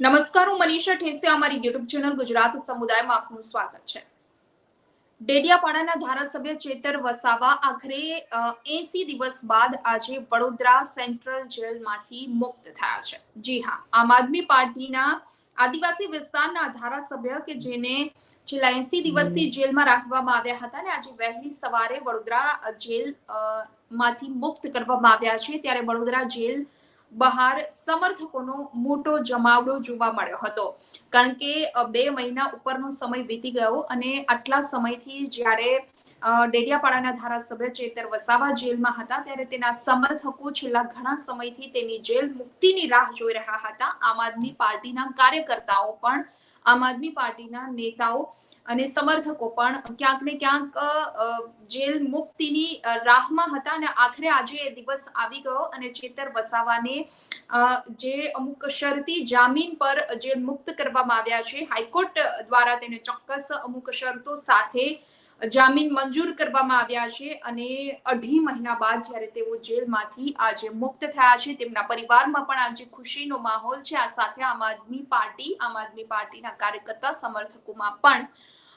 નમસ્કાર હું મનીષા ઠેસે અમારી યુટ્યુબ ચેનલ ગુજરાત સમુદાયમાં આપનું સ્વાગત છે. ડેડિયાપાડાના ધારાસભ્ય ચેતર વસાવા આખરે એસી દિવસ બાદ આજે વડોદરા સેન્ટ્રલ જેલમાંથી મુક્ત થયા છે. જી હા આમ આદમી પાર્ટીના આદિવાસી વિસ્તારના ધારાસભ્ય કે જેને છેલ્લા એસી દિવસથી જેલમાં રાખવામાં આવ્યા હતા અને આજે વહેલી સવારે વડોદરા જેલમાંથી મુક્ત કરવામાં આવ્યા છે ત્યારે વડોદરા જેલ બહાર સમર્થકોનો મોટો જમાવડો જોવા મળ્યો હતો. કારણ કે બે મહિના ઉપરનો સમય વીતી ગયો અને આટલા સમયથી જ્યારે ડેડિયાપાડાના ધારાસભ્ય ચેતર વસાવા જેલમાં હતા, ત્યારે તેના સમર્થકો છેલ્લા ઘણા સમયથી તેની જેલ મુક્તિની રાહ જોઈ રહ્યા હતા. આમ આદમી પાર્ટીના કાર્યકર્તાઓ પણ, આમ આદમી પાર્ટીના નેતાઓ અને સમર્થકો પણ ક્યાંક ને ક્યાંક જેલ મુક્તિની રાહમાં હતા અને આખરે આજે એ દિવસ આવી ગયો અને ચેતર વસાવાને જે અમુક શરતી જામીન પર જેલ મુક્ત કરવામાં આવ્યા છે, હાઈકોર્ટ દ્વારા તેને ચોક્કસ અમુક શરતો સાથે જામીન મંજૂર કરવામાં આવ્યા છે અને અઢી મહિના બાદ જ્યારે તેઓ જેલમાંથી આજે મુક્ત થયા છે, તેમના પરિવારમાં પણ આજે ખુશીનો માહોલ છે. આ સાથે આમ આદમી પાર્ટી, આમ આદમી પાર્ટીના કાર્યકર્તા, સમર્થકોમાં પણ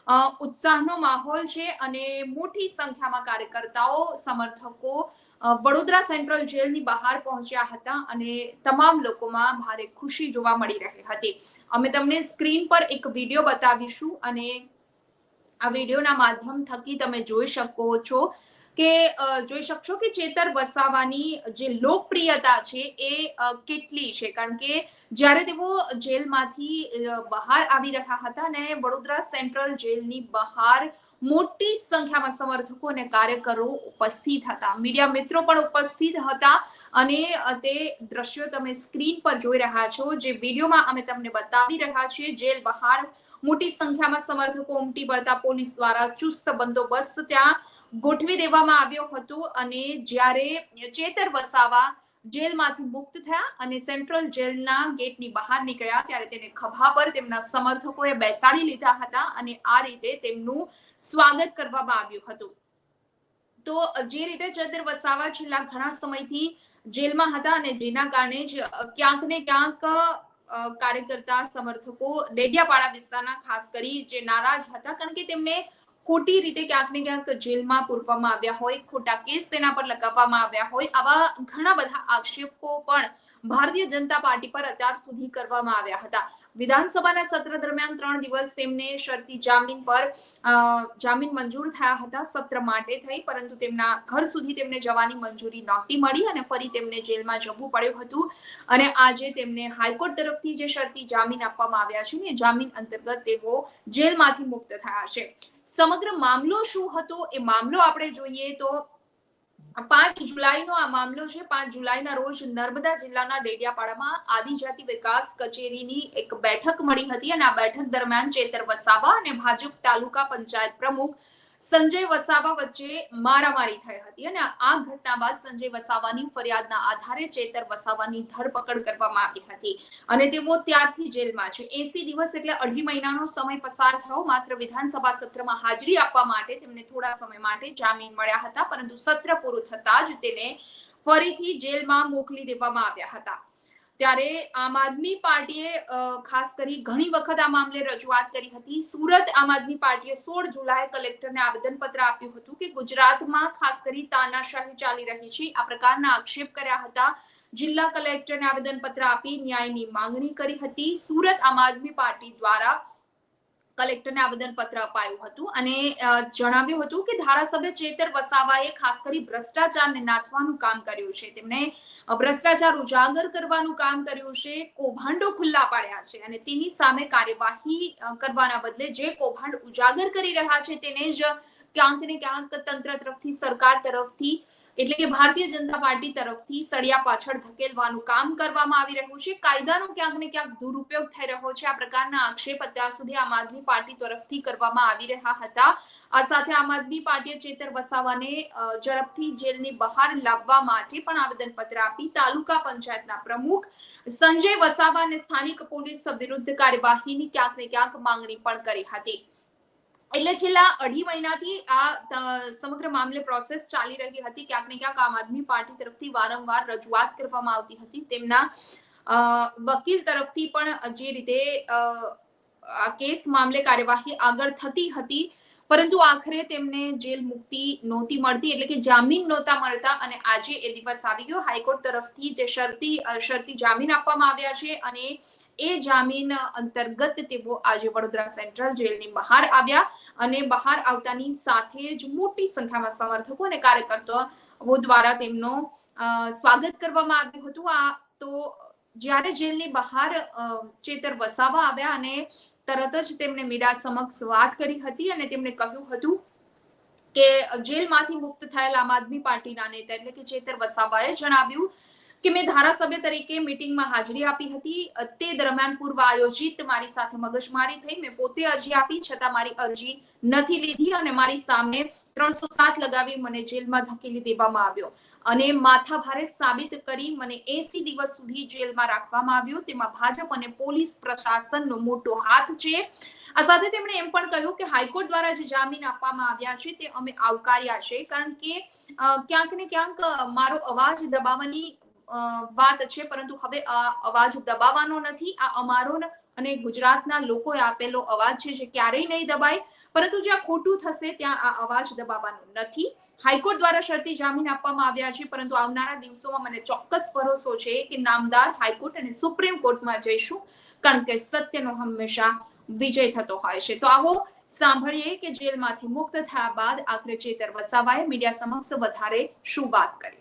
ઉત્સાહનો માહોલ છે અને મોટી સંખ્યામાં કાર્યકર્તાઓ, સમર્થકો વડોદરા સેન્ટ્રલ જેલની બહાર પહોંચ્યા હતા અને તમામ લોકોમાં ભારે ખુશી જોવા મળી રહી હતી. અમે તમને સ્ક્રીન પર એક વીડિયો બતાવીશું અને આ વિડીયોના માધ્યમ થકી તમે જોઈ શકો છો કે જોઈ શકશો કે ચેતર વસાવાની જે લોકપ્રિયતા છે એ કેટલી છે? કારણ કે જ્યારે તેઓ જેલમાંથી બહાર આવી રહ્યા હતા અને વડોદરા સેન્ટ્રલ જેલની બહાર મોટી સંખ્યામાં સમર્થકો અને કાર્યકરો ઉપસ્થિત હતા. મીડિયા મિત્રો પણ ઉપસ્થિત હતા અને તે દ્રશ્યો તમે સ્ક્રીન પર જોઈ રહ્યા છો. જે વિડીયોમાં અમે તમને બતાવી રહ્યા છીએ, જેલ બહાર મોટી સંખ્યામાં સમર્થકો ઉમટી પડતા પોલીસ દ્વારા ચુસ્ત બંદોબસ્ત ત્યાં ગોઠવી દેવામાં આવ્યો હતો અને જ્યારે ચેતર વસાવા જેલમાંથી મુક્ત થયા અને સેન્ટ્રલ જેલના ગેટની બહાર નીકળ્યા ત્યારે તેને ખભા પર તેમના સમર્થકોએ બેસાડી લીધા હતા અને આ રીતે તેમનું સ્વાગત કરવામાં આવ્યું હતું. તો જે રીતે ચેતર વસાવા છેલ્લા ઘણા સમયથી જેલમાં હતા અને જેના કારણે જ ક્યાંક ને ક્યાંક કાર્યકર્તા, સમર્થકો ડેડિયાપાડા વિસ્તારના ખાસ કરી જે નારાજ હતા કારણ કે તેમને ખોટી રીતે ક્યાંક ને ક્યાંક જેલમાં પૂરવામાં આવ્યા હોય, ખોટા કેસ તેના પર લગાવવામાં આવ્યા હોય, આવા ઘણા બધા આક્ષેપો પણ ભારતીય જનતા પાર્ટી પર અત્યાર સુધી કરવામાં આવ્યા હતા. વિધાનસભાના સત્ર દરમિયાન ત્રણ દિવસ તેમને શરતી જામીન પર જામીન મંજૂર થયા હતા, સત્ર માટે થઈ, પરંતુ તેમના ઘર સુધી તેમને જવાની મંજૂરી નહોતી મળી અને ફરી તેમને જેલમાં જવું પડ્યું હતું. અને આજે તેમને હાઈકોર્ટ તરફથી જે શરતી જામીન આપવામાં આવ્યા છે ને જામીન અંતર્ગત તેઓ જેલમાંથી મુક્ત થયા છે. સમગ્ર મામલો શું હતો? એ મામલો આપણે જોઈએ તો પાંચ જુલાઈનો આ મામલો છે. પાંચ જુલાઈના રોજ નર્મદા જિલ્લાના ડેડિયાપાડામાં આદિજાતિ વિકાસ કચેરીની એક બેઠક મળી હતી અને આ બેઠક દરમિયાન ચેતર વસાવા અને ભાજપ તાલુકા પંચાયત પ્રમુખ સંજય વસાવા વચ્ચે મારામારી થઈ હતી અને આ ઘટના બાદ સંજય વસાવાની ફરિયાદના આધારે ચેતર વસાવાની ધરપકડ કરવામાં આવી હતી. અને તેઓ ત્યારથી જેલમાં છે. એસી દિવસ એટલે અઢી મહિનાનો સમય પસાર થયો. માત્ર વિધાનસભા સત્રમાં હાજરી આપવા માટે તેમને થોડા સમય માટે જામીન મળ્યા હતા, પરંતુ સત્ર પૂરું થતાં જ તેને ફરીથી જેલમાં મોકલી દેવામાં આવ્યા હતા. ત્યારે આમ આદમી પાર્ટીએ ખાસ કરી ઘણી વખત આ મામલે રજૂઆત કરી હતી. સુરત આમ આદમી પાર્ટીએ સોળ જુલાઈ કલેક્ટરને આવેદનપત્ર આપ્યું હતું કે ગુજરાતમાં ખાસ કરી તાનાશાહી ચાલી રહી છે. આ પ્રકારના આક્ષેપ કર્યા હતા. જિલ્લા કલેક્ટરને આવેદનપત્ર આપી ન્યાયની માંગણી કરી હતી. સુરત આમ આદમી પાર્ટી દ્વારા કલેક્ટરને આવેદનપત્ર અપાયું હતું અને જણાવ્યું હતું કે ધારાસભ્ય ચેતર વસાવાએ ખાસ કરી ભ્રષ્ટાચારને નાથવાનું કામ કર્યું છે. તેમણે ભ્રષ્ટાચાર ઉજાગર કરવાનું કામ કર્યું છે, કૌભાંડો ખુલ્લા પાડ્યા છે અને તેની સામે કાર્યવાહી કરવાના બદલે જે કૌભાંડ ઉજાગર કરી રહ્યા છે તેને જ ક્યાંક ને ક્યાંક તંત્ર તરફથી, સરકાર તરફથી એટલે કે ભારતીય જનતા પાર્ટી તરફથી સળિયા પાછળ ધકેલવાનું કામ કરવામાં આવી રહ્યું છે. કાયદાનો ક્યાંક ને ક્યાંક દુરુપયોગ થઈ રહ્યો છે. આ પ્રકારના આક્ષેપ અત્યાર સુધી આમ આદમી પાર્ટી તરફથી કરવામાં આવી રહ્યા હતા. આ સાથે આમ આદમી પાર્ટીએ ચેતર વસાવાને ઝડપથી જેલની બહાર લાવવા માટે પણ આવેદનપત્ર આપી તાલુકા પંચાયતના પ્રમુખ સંજય વસાવા અને સ્થાનિક પોલીસ વિરુદ્ધ કાર્યવાહીની ક્યાંક ને ક્યાંક માંગણી પણ કરી હતી. એટલે છેલ્લા અઢી મહિનાથી આ સમગ્ર મામલે પ્રોસેસ ચાલી રહી હતી. ક્યાંક ને ક્યાંક આમ આદમી પાર્ટી તરફથી વારંવાર રજૂઆત કરવામાં આવતી હતી. તેમના વકીલ તરફથી પણ જે રીતે આ કેસ મામલે કાર્યવાહી આગળ થતી હતી. પરંતુ આખરે તેમને જેલ મુક્તિ નહોતી મળતી. એટલે કે જામીન નહોતા મળતા અને આજે એ દિવસ આવી ગયો. હાઈકોર્ટ તરફથી જે શરતી શરતી જામીન આપવામાં આવ્યા છે અને એ જામીન અંતર્ગત તેઓ આજે વડોદરા સેન્ટ્રલ જેલની બહાર આવ્યા અને બહાર આવતાની સાથે જ મોટી સંખ્યામાં સમર્થકો અને કાર્યકર્તાઓ દ્વારા તેમનો સ્વાગત કરવામાં આવ્યું હતું. આ તો જ્યારે જેલની બહાર ચેતર વસાવા આવ્યા અને તરત જ તેમણે મીડિયા સમક્ષ વાત કરી હતી અને તેમણે કહ્યું હતું કે જેલમાંથી મુક્ત થયેલ આમ આદમી પાર્ટીના નેતા એટલે કે ચેતર વસાવાએ જણાવ્યું કે મેં ધારાસભ્ય તરીકે મીટિંગમાં હાજરી આપી હતી. તે દરમિયાન પૂર્વ આયોજિત મારી સાથે મગજમારી થઈ. મેં પોતે અરજી આપી, છતાં મારી અરજી નથી લીધી અને મારી સામે ત્રણસો સાત લગાવી મને જેલમાં ધકેલી દેવામાં આવ્યો. અને માથાભારે સાબિત કરી મને એસી દિવસ સુધી જેલમાં રાખવામાં આવ્યો. તેમાં ભાજપ અને પોલીસ પ્રશાસનનો મોટો હાથ છે. આ સાથે તેમણે એમ પણ કહ્યું કે હાઈકોર્ટ દ્વારા જે જામીન આપવામાં આવ્યા છે, તે અમે આવકાર્યા છે. કારણ કે ક્યાંક ને ક્યાંક મારો અવાજ દબાવવાની વાત છે, પરંતુ હવે આ અવાજ દબાવવાનો નથી. આ અમારો અને ગુજરાતના લોકોએ આપેલો અવાજ છે જે ક્યારેય નહીં દબાય, પરંતુ જ્યાં ખોટું થશે ત્યાં આ અવાજ દબાવવાનો નથી. હાઈકોર્ટ દ્વારા શરતી જામીન આપવામાં આવ્યા છે, પરંતુ આવનારા દિવસોમાં મને ચોક્કસ ભરોસો છે કે નામદાર હાઈકોર્ટ અને સુપ્રીમ કોર્ટમાં જઈશું, કારણ કે સત્યનો હંમેશા વિજય થતો હોય છે. તો આવો સાંભળીએ કે જેલમાંથી મુક્ત થયા બાદ આખરે ચેતર વસાવાએ મીડિયા સમક્ષ વધારે શું વાત કરી?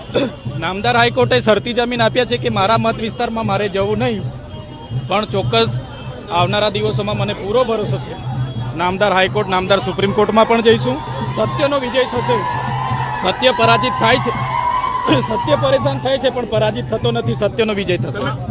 નામદાર હાઈકોર્ટે શરતી જમીન આપ્યા છે કે મારા મત વિસ્તારમાં મારે જવું નહીં, પણ ચોક્કસ આવનારા દિવસોમાં મને પૂરો ભરોસો છે. નામદાર હાઈકોર્ટ, નામદાર સુપ્રીમ કોર્ટમાં પણ જઈશું. સત્યનો વિજય થશે. સત્ય પરાજિત થાય છે. સત્ય પરેશાન થાય છે, પણ પરાજિત થતો નથી, સત્યનો વિજય થશે.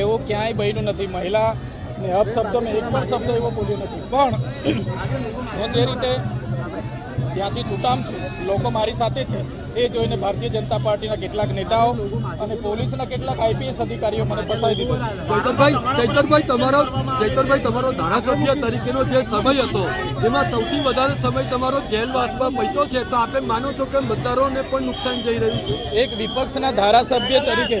એવું ક્યાંય બન્યું નથી. મહિલા ને અપશબ્દ મેં એક પણ શબ્દ એવો બોલ્યો નથી. પણ હું જે રીતે ત્યાંથી છૂટામ છું લોકો મારી સાથે છે એ જોઈને ભારતીય જનતા પાર્ટીના કેટલાક નેતાઓ અને પોલીસના કેટલાક આઈપીએસ અધિકારીઓ મને ફસાઈ દીધો ચૈતનભાઈ ચૈતનભાઈ તમારો ચૈતનભાઈ તમારો ધારાસભ્ય તરીકેનો જે સમય હતો એમાં સૌથી વધારે સમય તમારો જેલવાસમાં પૈતો છે. તો આપે માનો છો કે મતદારોને પણ નુકસાન જઈ રહ્યું છે? એક વિપક્ષના ધારાસભ્ય તરીકે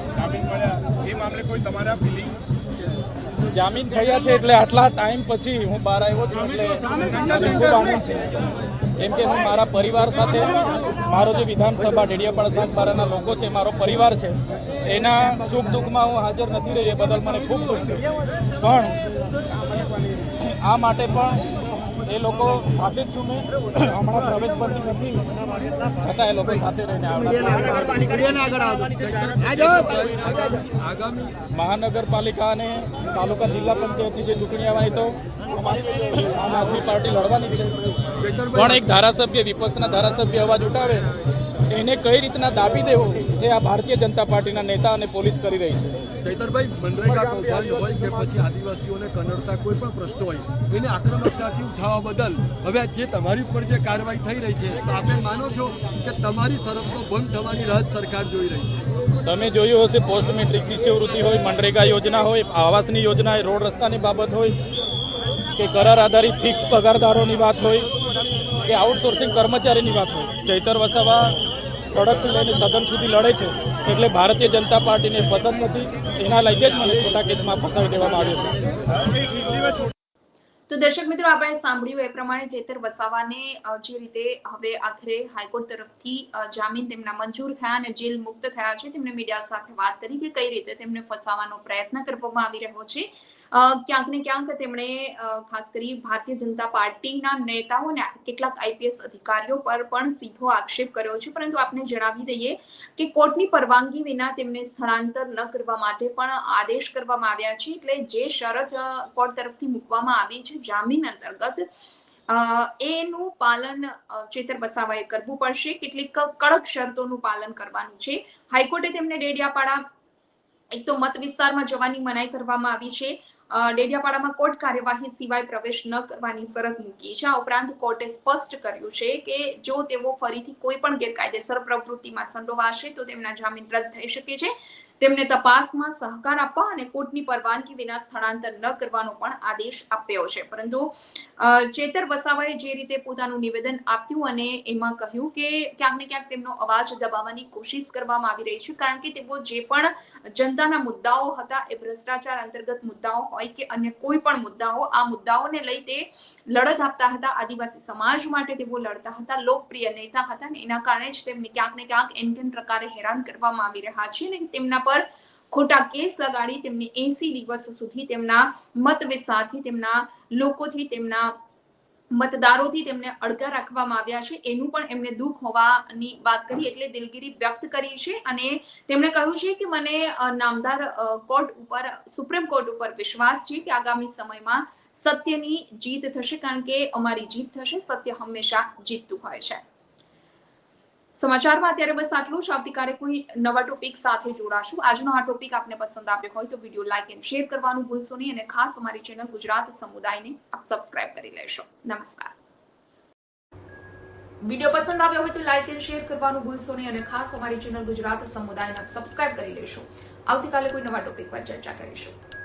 જામીન મળ્યા. એ મામલે કોઈ તમારા ફિલિંગ્સ જામીન થયા છે એટલે આટલા ટાઈમ પછી હું બહાર આવ્યો છું એટલે ખૂબ આનંદ છે. કેમ કે હું મારા પરિવાર સાથે મારો જે વિધાનસભા ડેડિયાપાડા સાગબારાના લોકો છે મારો પરિવાર છે એના સુખ દુઃખમાં હું હાજર નથી રહી એ બદલ મને ખૂબ દુઃખ છે. પણ આ માટે પણ એ લોકો સાથે જ છું મેં. હમણાં પ્રવેશ પરથી નથી. છતાં એ લોકો સાથે રહીને મહાનગરપાલિકા અને તાલુકા જિલ્લા પંચાયતની જે ચૂંટણી આવવાની તો અમારી આમ આદમી પાર્ટી લડવાની છે. પણ એક ધારાસભ્ય વિપક્ષના ધારાસભ્ય અવાજ ઉઠાવે એને કઈ રીતના દાબી દેવો એ આ ભારતીય જનતા પાર્ટીના નેતા અને પોલીસ કરી રહી છે. ચૈતરભાઈ મનરેગા કૌભાંડ હોય કે પછી આદિવાસીઓને કનડતા કોઈ પણ પ્રશ્નો હોય એને આક્રમકતાથી ઉઠાવવા બદલ હવે જે તમારી ઉપર જે કાર્યવાહી થઈ રહી છે તો આપણે માનો છો કે તમારી શરતનો ભંગ થવાની રાહત સરકાર જોઈ રહી છે? તમે જોયું હશે પોસ્ટ મેટ્રિક શિષ્યવૃત્તિ હોય મનરેગા યોજના હોય આવાસની યોજના હોય રોડ રસ્તાની બાબત હોય કે કરાર આધારિત ફિક્સ પગારદારોની વાત હોય કે આઉટસોર્સિંગ કર્મચારીની વાત હોય. ચૈતર વસાવા સડકથી લઈને સદન સુધી લડે છે, એટલે ભારતીય જનતા પાર્ટીને પસંદ નથી. એના લઈને જ મને ખોટા કેસમાં ફસાવી દેવામાં આવ્યો છે. તો દર્શક મિત્રો, આપણે સાંભળ્યું એ પ્રમાણે ચેતર વસાવાને જે રીતે હવે આખરે હાઈકોર્ટ તરફથી જામીન તેમના મંજૂર થયા અને જેલ મુક્ત થયા છે, તેમણે મીડિયા સાથે વાત કરી કે કઈ રીતે તેમને ફસાવાનો પ્રયત્ન કરવામાં આવી રહ્યો છે. ક્યાંક ને ક્યાંક તેમણે ખાસ કરી ભારતીય જનતા પાર્ટીના નેતાઓ અને કેટલાક આઈપીએસ અધિકારીઓ પર પણ સીધો આક્ષેપ કર્યો છે. પરંતુ આપને જણાવી દઈએ કે કોર્ટની પરવાનગી વિના તેમને સ્થળાંતર ન કરવા માટે પણ આદેશ કરવામાં આવ્યા છે. એટલે જે શરત કોર્ટ તરફથી મૂકવામાં આવી છે જામીન અંતર્ગત એનું પાલન ચેતર બસાવાએ કરવું પડશે. કેટલીક કડક શરતોનું પાલન કરવાનું છે. હાઈકોર્ટે તેમને ડેડિયાપાડા, એક તો મત વિસ્તારમાં જવાની મનાઈ કરવામાં આવી છે. ડેડિયાપાડામાં કોર્ટ કાર્યવાહી સિવાય પ્રવેશ ન કરવાની શરત મૂકી છે. આ ઉપરાંત કોર્ટે સ્પષ્ટ કર્યું છે કે જો તેઓ ફરીથી કોઈ પણ ગેરકાયદેસર પ્રવૃત્તિમાં સંડોવાશે, તો તેમના જામીન રદ થઈ શકે છે. તેમને તપાસમાં સહકાર આપવા અને કોર્ટની પરવાનગી વિના સ્થળાંતર ન કરવાનો પણ આદેશ આપ્યો છે. પરંતુ ચેતર વસાવાએ જે રીતે પોતાનું નિવેદન આપ્યું અને એમાં કહ્યું કે ક્યાંક ને ક્યાંક તેમનો અવાજ દબાવવાની કોશિશ કરવામાં આવી રહી છે, કારણ કે તેઓ જે પણ જનતાના મુદ્દાઓ હતા એ ભ્રષ્ટાચાર અંતર્ગત મુદ્દાઓ હોય કે અન્ય કોઈ પણ મુદ્દાઓ, આ મુદ્દાઓને લઈ તે લડત આપતા હતા, આદિવાસી સમાજ માટે તેઓ લડતા હતા, લોકપ્રિય નેતા હતા અને એના કારણે જ તેમને ક્યાંક ને ક્યાંક એમ તેમ પ્રકારે હેરાન કરવામાં આવી રહ્યા છે અને તેમના પર ખોટા કેસ લગાડી તેમને એસી દિવસ સુધી તેમના મત વિસ્તારથી, તેમના લોકોથી, તેમના મતદારોથી તેમને અડગા રાખવામાં આવ્યા છે. એનું પણ એમને દુઃખ હોવાની વાત કરી એટલે દિલગીરી વ્યક્ત કરી છે અને તેમણે કહ્યું છે કે મને નામદાર કોર્ટ ઉપર, સુપ્રીમ કોર્ટ ઉપર વિશ્વાસ છે કે આગામી સમયમાં સત્યની જીત થશે કારણ કે અમારી જીત થશે. સત્ય હંમેશા જીતતું હોય છે. સમાચારમાં અત્યારે બસ આટલું જ. આવતીકાલે કોઈ નવા ટોપિક સાથે જોડાશું. આજનો આ ટોપિક આપને પસંદ આવ્યો હોય તો વીડિયો લાઈક એન્ડ શેર કરવાનું ભૂલશો નહીં અને ખાસ અમારી ચેનલ ગુજરાત સમુદાયને આપ સબસ્ક્રાઇબ કરી લેશો. નમસ્કાર. વીડિયો પસંદ આવ્યો હોય તો લાઈક એન્ડ શેર કરવાનું ભૂલશો નહીં અને ખાસ અમારી ચેનલ ગુજરાત સમુદાયને સબસ્ક્રાઇબ કરી લેશો. આવતીકાલે કોઈ નવા ટોપિક પર ચર્ચા કરીશું.